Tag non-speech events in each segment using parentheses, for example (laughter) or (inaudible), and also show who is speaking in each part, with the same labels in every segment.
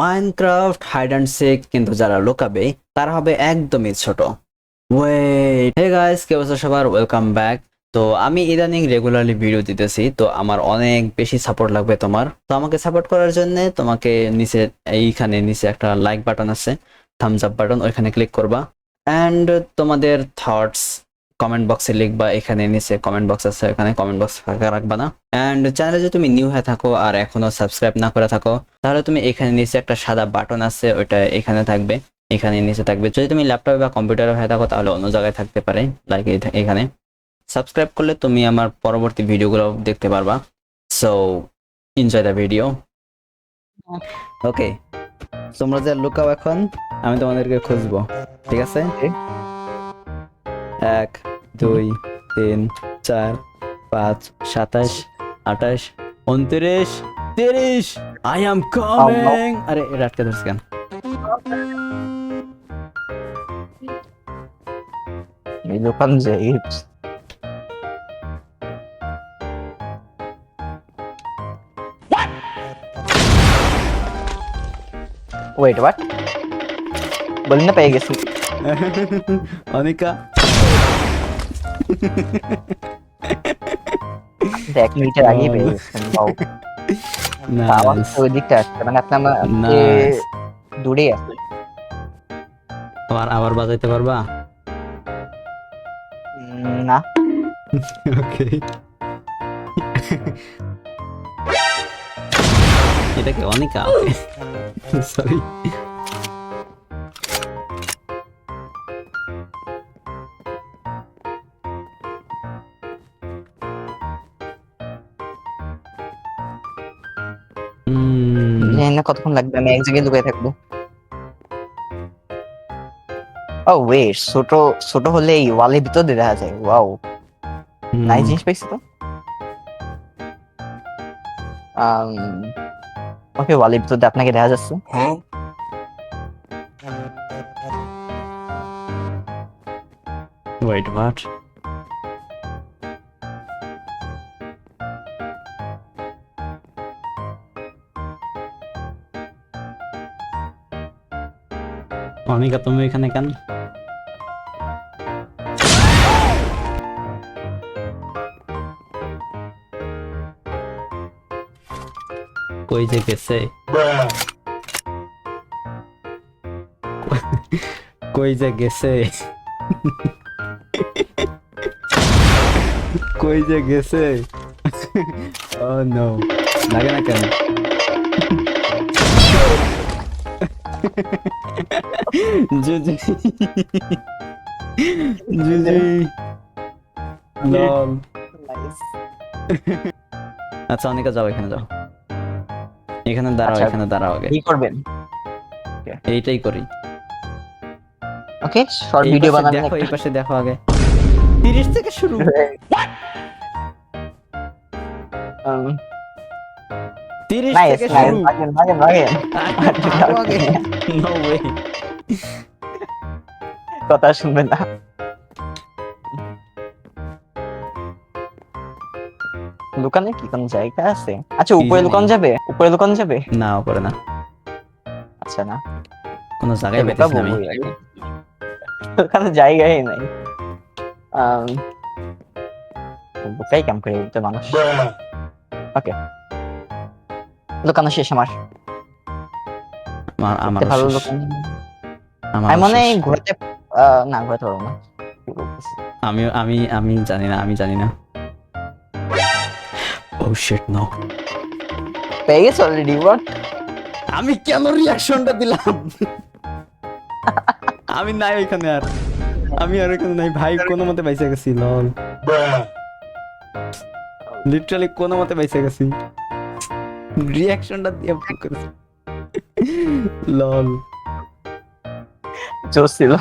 Speaker 1: Minecraft hide and sick কিন্তু যারা লুকাবে, তারা হবে একদমই ছোট। ওয়েট হে কে অবস্থা সবার? ওয়েলকাম ব্যাক তো আমি ইদানিং রেগুলারলি ভিডিও দিতেছি, তো আমার অনেক বেশি সাপোর্ট লাগবে তোমার। তো আমাকে সাপোর্ট করার জন্য তোমাকে নিচে, এইখানে নিচে একটা লাইক বাটন আছে থামস আপ বাটন ওইখানে ক্লিক করবা। অ্যান্ড তোমাদের থটস কমেন্ট বক্সে লিখবা এখানে নিচে কমেন্ট বক্স আছে এখানে কমেন্ট বক্স ফাঁকা রাখবা না। অ্যান্ড চ্যানেলে যদি তুমি নিউ হয়ে থাকো আর এখনও সাবস্ক্রাইব না করে থাকো, তাহলে তুমি এখানে নিচে একটা সাদা বাটন আছে, ওইটা এখানে থাকবে, এখানে নিচে থাকবে। যদি তুমি ল্যাপটপে বা কম্পিউটারে হয়ে থাকো, তাহলে অন্য জায়গায় থাকতে পারে লাইক এখানে। সাবস্ক্রাইব করলে তুমি আমার পরবর্তী ভিডিওগুলো দেখতে পারবা। So enjoy the video okay তোমরা যে লুকাও এখন, আমি তোমাদেরকে খুঁজবো, ঠিক আছে. এক দুই তিন চার পাঁচ সাতাশ আঠাশ উনত্রিশ তিরিশ। আই এম কামিং আরে এটা আটকে ধরছি কেন?
Speaker 2: এই দোকান যে ইটস ওয়েট হোয়াট বলি না পেয়ে গেছি।
Speaker 1: অনিকা
Speaker 2: এক মিনিটের আগেই পেয়ে গেছেন বাউ আমার
Speaker 1: Nice.
Speaker 2: তো ওই দিকটা আসছে মানে আপনার আমার
Speaker 1: Nice.
Speaker 2: দূরেই আছে
Speaker 1: আবার আবার বাজাইতে পারবা
Speaker 2: উম, না
Speaker 1: ওকে এটা কি অনিকা ওকে সরি
Speaker 2: কতক্ষণ লাগবে? আমি এক জায়গায় লুকিয়ে থাকব। ও ওয়েট ছোট ছোট হলে এই ওয়ালের ভিতর দিয়ে দেখা যায়। ওয়াও নাই জিনিস পাইছি তো। ওকে ওয়ালের ভিতর দিয়ে আপনাকে দেখা যাচ্ছে।
Speaker 1: ওয়েট হোয়াট অনিকা তুমি এখানে কেন? কই যে গেছে কই যে গেছে কই যে গেছে ও নো, লাগে না কেন? জুজি জুজি লল আচ্ছা অনিকা যাও এখানে যাও। এখানে দাঁড়াও
Speaker 2: আচ্ছা।
Speaker 1: এখানে দাঁড়াও আগে।
Speaker 2: কি করবেন?
Speaker 1: এইটাই করি।
Speaker 2: ওকে শর্ট ভিডিও
Speaker 1: পাশে
Speaker 2: বানাবেন
Speaker 1: দেখো এই? পাশে দেখো আগে। তিরিশ থেকে শুরু। (laughs) তিরিশ থেকে শুরু।
Speaker 2: ভাগেন। (laughs)
Speaker 1: ভাগো আগে। (laughs) নো ওয়ে
Speaker 2: কথা শুনবেন না। দোকানে কি কোন জায়গা আছে? আচ্ছা উপরে দোকান যাবে? উপরে দোকান যাবে?
Speaker 1: না করে না।
Speaker 2: আচ্ছা না।
Speaker 1: কোনো জায়গায় পেতেছি আমি।
Speaker 2: বউই জায়গাই নাই। বোকাই কাম করে তো মানুষ। ওকে। দোকান শেষ আমার।
Speaker 1: আমার
Speaker 2: ভালো দোকান। আমি মনে হয় ঘোরাতে না ঘোরাতে পারব না।
Speaker 1: আমি আমি আমি জানি না আমি জানি না। ও শিট নো
Speaker 2: পেয়ে গেছে অলরেডি ওয়াট
Speaker 1: আমি কেন রিয়াকশনটা দিলাম? আমি নাই ওইখানে আর। আমি আর ওইখানে নাই। ভাই কোনো মতে বাইসে গেছি লল লিটারালি কোনো মতে বাইসে গেছি। রিয়াকশনটা দিয়ে করেছি। (laughs) লল
Speaker 2: জোর ছিল।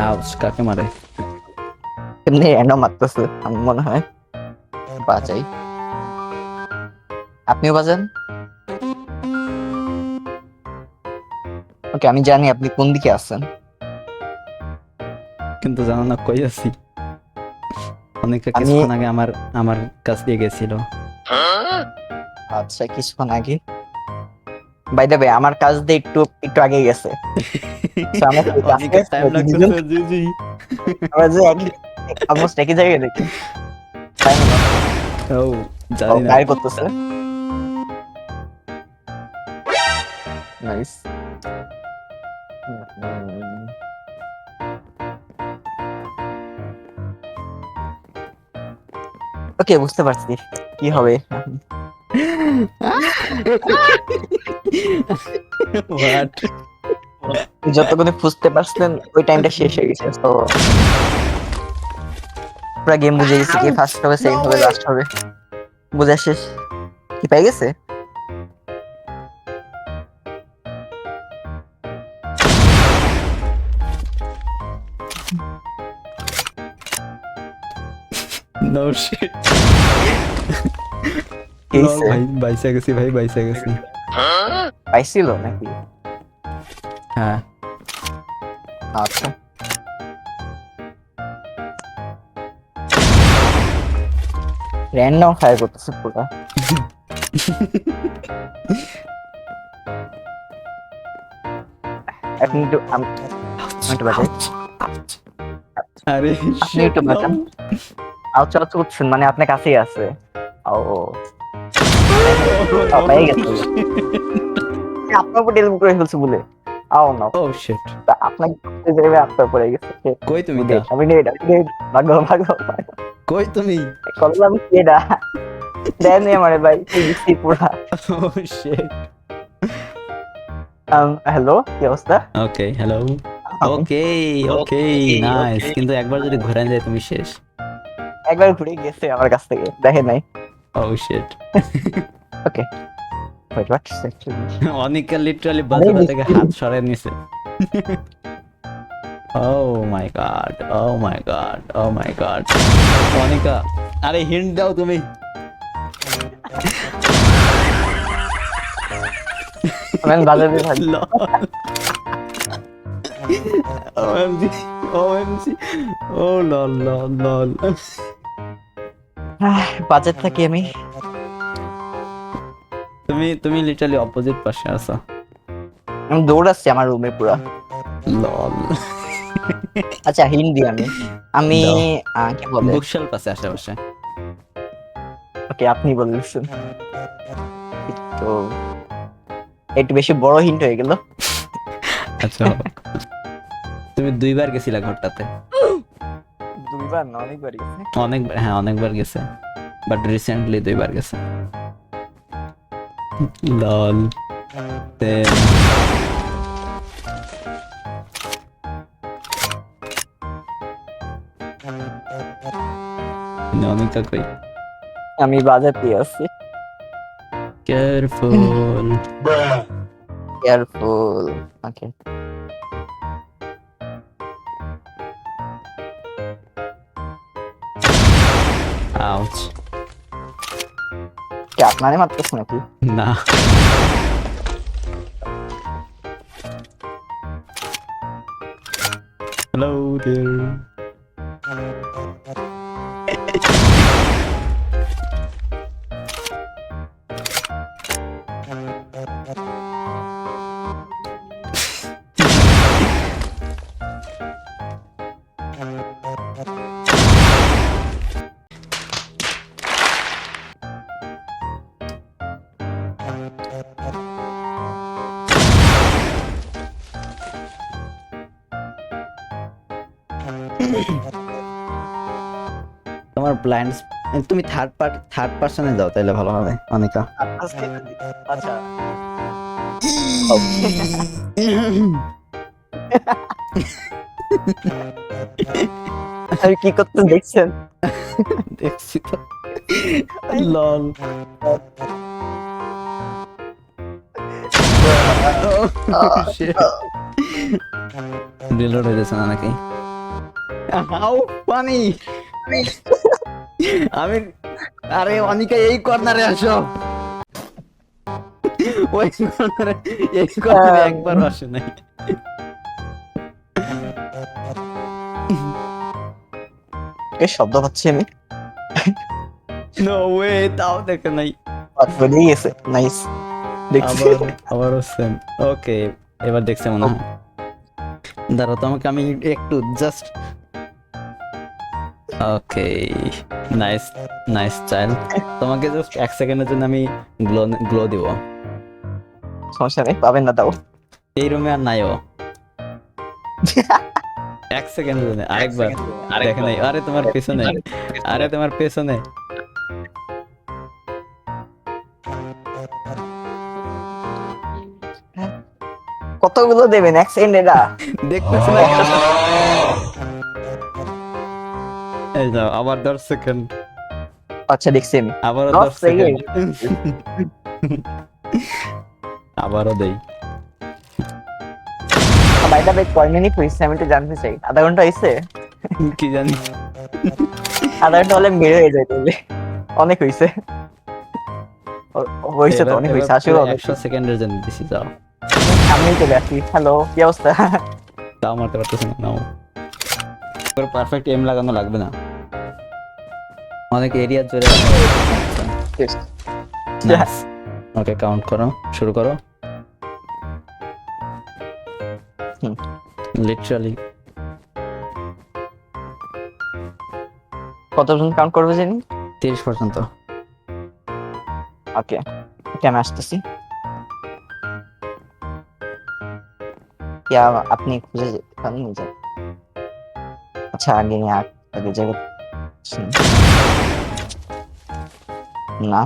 Speaker 1: আউচ কাকে মারে?
Speaker 2: এমনি এন্ড মারতেছে আমার মনে হয়। বাজাই। আপনিও বাজান? ওকে আমি জানি আপনি কোন দিকে আছেন।
Speaker 1: কিন্তু জানো না কই আছি। অনেকটা
Speaker 2: আমি-
Speaker 1: কিছুক্ষণ আগে আমার আমার কাছ দিয়ে গেছিল।
Speaker 2: আচ্ছা কিছুক্ষণ আগে। বাই দ্য আমার কাজ দিয়ে একটু একটু আগে গেছে। আমরা কি কাছে
Speaker 1: অনেকটা টাইম
Speaker 2: আছি
Speaker 1: লাগবে
Speaker 2: দুজন?
Speaker 1: তো, জি জি।
Speaker 2: আমরা যে একই অলমোস্ট একই জায়গায় দেখি
Speaker 1: ও জানি না।
Speaker 2: করতেছে। নাইস ওকে বুঝতে পারছি। কি হবে? যতক্ষণে বুঝতে পারছিলেন ওই টাইমটা শেষ হয়ে গেছে তো পুরো গেম বুঝে গেছি কি ফার্স্ট হবে সেকেন্ড হবে লাস্ট হবে। বুঝা শেষ। কি পেয়ে গেছে?
Speaker 1: No shit.
Speaker 2: কি
Speaker 1: লল
Speaker 2: হইছে?
Speaker 1: ভাই বাইসে গেছি ভাই বাইসে গেছি।
Speaker 2: পাইছিল নাকি?
Speaker 1: হ্যাঁ।
Speaker 2: আচ্ছা। র্যান্ডম ফায়ার করতেছে পুরো। এখন একটু আম- আমি একটু বাজাই।
Speaker 1: আরে
Speaker 2: আপনি
Speaker 1: shit,
Speaker 2: একটু
Speaker 1: no.
Speaker 2: বাজান আউচ আউচ করছেন মানে আপনার কাছেই আছে। ও ও ও, পেয়ে গেছে। আপনার উপর ডেলিভারি করে ফেলছে বলে। আও না
Speaker 1: Oh shit.
Speaker 2: আপনাকে করতে যাবে? আপনার পরে গেছে।
Speaker 1: কই তুমি
Speaker 2: আমি
Speaker 1: দা
Speaker 2: আমি নেট আমি নেট ভাগো ভাগো।
Speaker 1: কই তুমি?
Speaker 2: এটা দেন আমারে ভাই পুরা।
Speaker 1: Oh shit.
Speaker 2: হ্যালো কি অবস্থা?
Speaker 1: Okay hello okay okay nice কিন্তু একবার যদি ঘুরে যায় তুমি শেষ।
Speaker 2: একবার ঘুরে গেছে আমার কাছ থেকে। দেখে নাই।
Speaker 1: ও shit
Speaker 2: wait what actually
Speaker 1: Anika literally বাজার থেকে হাত সরায় নিছে। ও my god oh my god oh my god Anika আরে হিন্ট দাও তুমি।
Speaker 2: আমি বাজারে থাকি
Speaker 1: লল OMG OMG ও লল লল লল
Speaker 2: বাজার থাকি আমি?
Speaker 1: তুমি তুমি লিটারালি অপোজিট পাশে আছো।
Speaker 2: আমি দৌড়াচ্ছি আমার রুমে পুরা।
Speaker 1: লল
Speaker 2: আচ্ছা হিন্দি আমি। আমি কি বলে?
Speaker 1: বুকশেল পাশে আশেপাশে।
Speaker 2: ওকে আপনি বলছেন তো একটু বেশি বড় হিন্ট হয়ে গেল।
Speaker 1: আচ্ছা তুমি দুইবার গেছিলা ঘরটাতে।
Speaker 2: দুইবার না অনেকবার গেছে
Speaker 1: অনেকবার হ্যাঁ অনেকবার গেছে। বাট রিসেন্টলি দুইবার গেছে। লল অনিকা কই?
Speaker 2: আমি বাজাতে আছি।
Speaker 1: কেয়ারফুল
Speaker 2: কেয়ারফুল ওকে
Speaker 1: আউচ
Speaker 2: কি আপনারই মারতেছে নাকি
Speaker 1: না হ্যালো দেয়ার ব্লাইন্ড তুমি থার্ড পার্ট থার্ড পার্সনে যাও তাহলে ভালো হবে অনিকা।
Speaker 2: আচ্ছা। কি করতে দেখছেন?
Speaker 1: দেখছি তো। লল। রিলোড হয়ে গেছে নাকি? হাউ ফানি আমি আরে অনিকা এই কর্নারে আসো। ওই কর্নারে এই কর্নারে একবার আসে নাই।
Speaker 2: ওকে শব্দ পাচ্ছি আমি?
Speaker 1: নো ওয়ে তাও দেখে নাই।
Speaker 2: বেরিয়ে গেছে নাইস দেখছি।
Speaker 1: আবার আবারও সেম ওকে এবার দেখছে মনে হয়। দাঁড়াও তোমাকে আমি একটু just okay nice nice child তোমাকে জাস্ট এক সেকেন্ডের জন্য আমি গ্লো গ্লো দিব।
Speaker 2: সমস্যা নেই পাবেন না তাও
Speaker 1: এই রুমে আর নাইও এক সেকেন্ডের জন্য আরেকবার। দেখে নাই আরে তোমার পেছনে আরে তোমার পেছনে।
Speaker 2: কতগুলো দেবেন? এক সেকেন্ড এটা
Speaker 1: দেখতেছি না? (laughs) (laughs) এই আবার দশ সেকেন্ড
Speaker 2: আচ্ছা দেখছি আমি।
Speaker 1: আবারও
Speaker 2: দশ
Speaker 1: দশ সেকেন্ড আবারও দেই।
Speaker 2: বাইটা বেগ কয় মিনিট হয়েছে? আমি একটু জানতে চাই। আধা ঘণ্টা হয়েছে?
Speaker 1: কি জানি।
Speaker 2: আধা ঘণ্টা হলে বের হয়ে যায় অনেক হয়েছে। ও- হয়েছে তো অনেক হয়েছে আসলে অনেক
Speaker 1: একশো সেকেন্ডের জন্য দিছি যাও।
Speaker 2: সামনেই চলে আসি। হ্যালো কি অবস্থা?
Speaker 1: তাও মারতে পারতেছি না নাও। পারফেক্ট এম লাগানো লাগবে না। অনেক এরিয়া জুড়ে ওকে কাউন্ট করো শুরু করো। লিটারালি
Speaker 2: কতজন কাউন্ট করবে জানি?
Speaker 1: তিরিশ পর্যন্ত।
Speaker 2: ওকে আমি আসতেছি। ইয়া আপনি খুঁজে আচ্ছা আগে আগে জায়গা। না।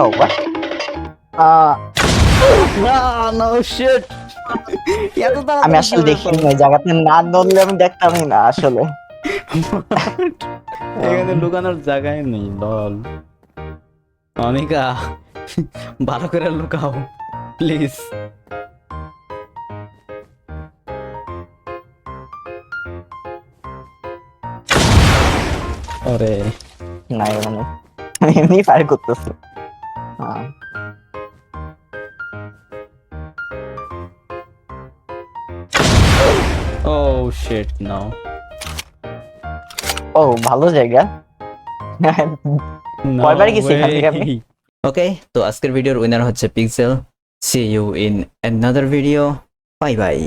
Speaker 2: Oh what?
Speaker 1: না নো শিট
Speaker 2: আমি আসলে দেখিনি জায়গাতে না ধরলে আমি দেখতামই না আসলে। (laughs)
Speaker 1: এখানে লুকানোর জায়গায় নেই লল। অনিকা (laughs) ভালো করে লুকাও প্লিজ। ওরে
Speaker 2: না মানে এমনি ফায়ার করতেছে। হ্যাঁ।
Speaker 1: ও শিট নাও
Speaker 2: ও ভালো জায়গা কয়বার গেছি এখান থেকে আমি?
Speaker 1: ওকে তো আজকের ভিডিওর উইনার হচ্ছে pixel see you in another video bye bye